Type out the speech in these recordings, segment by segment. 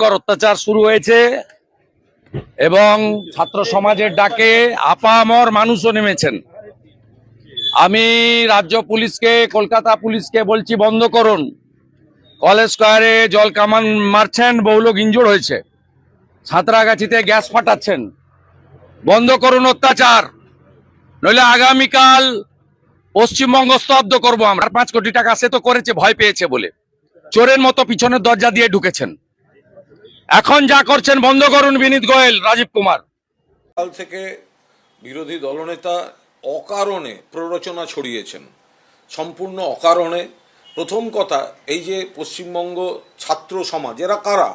ভয়ঙ্কর অত্যাচার শুরু হয়েছে এবং ছাত্র সমাজের ডাকে আপামর মানুষও নেমেছেন। আমি রাজ্য পুলিশকে, কলকাতা পুলিশকে বলছি, বন্ধ করুন। কলেজ স্কোয়ারে জল কামান মারছেন বহু লোক ইনজোর হয়েছে। সাঁতরাগাছিতে গ্যাস ফাটাচ্ছেন। বন্ধ করুন অত্যাচার। নইলে আগামীকাল পশ্চিমবঙ্গ স্তব্ধ করব আমরা। পাঁচ কোটি টাকা সে তো করেছে, ভয় পেয়েছে বলে। চোরের মতো পিছনের দরজা দিয়ে ঢুকেছেন। এখন যা করছেন, বন্ধ করুন বিনীত গোয়েল, রাজীব কুমার। কাল থেকে বিরোধী দলনেতা অকারণে প্ররোচনা ছড়িয়েছেন। সম্পূর্ণ অকারণে। প্রথম কথা, এই যে পশ্চিমবঙ্গ ছাত্র সমাজ, এরা কারা?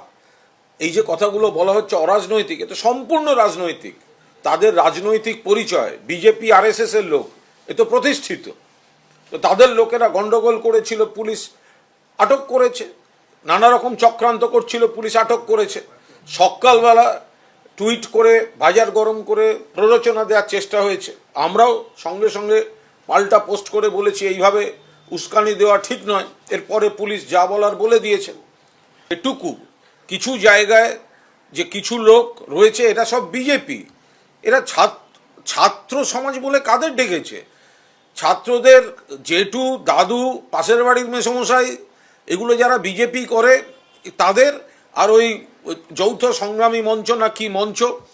এই যে কথাগুলো বলা হচ্ছে অরাজনৈতিক, এ তো সম্পূর্ণ রাজনৈতিক। তাদের রাজনৈতিক পরিচয়, বিজেপি, আরএসএস এর লোক, এ তো প্রতিষ্ঠিত। তো তাদের লোকেরা গন্ডগোল করেছিল, পুলিশ আটক করেছে। নানা রকম চক্রান্ত করছিল, পুলিশ আটক করেছে। সকালবেলা টুইট করে, বাজার গরম করে প্ররোচনা দেওয়ার চেষ্টা হয়েছে। আমরাও সঙ্গে সঙ্গে পাল্টা পোস্ট করে বলেছি, এইভাবে উস্কানি দেওয়া ঠিক নয়। এরপরে পুলিশ যা বলার বলে দিয়েছে। এটুকু। কিছু জায়গায় যে কিছু লোক রয়েছে এটা সব বিজেপি। এরা ছাত্র সমাজ বলে কাদের ডেকেছে? ছাত্রদের জেঠু, দাদু, পাশের বাড়ির মেসমশাই এগুলো যারা বিজেপি করে তাদের আর ওই যৌথ সংগ্রামী মঞ্চ না কি মঞ্চ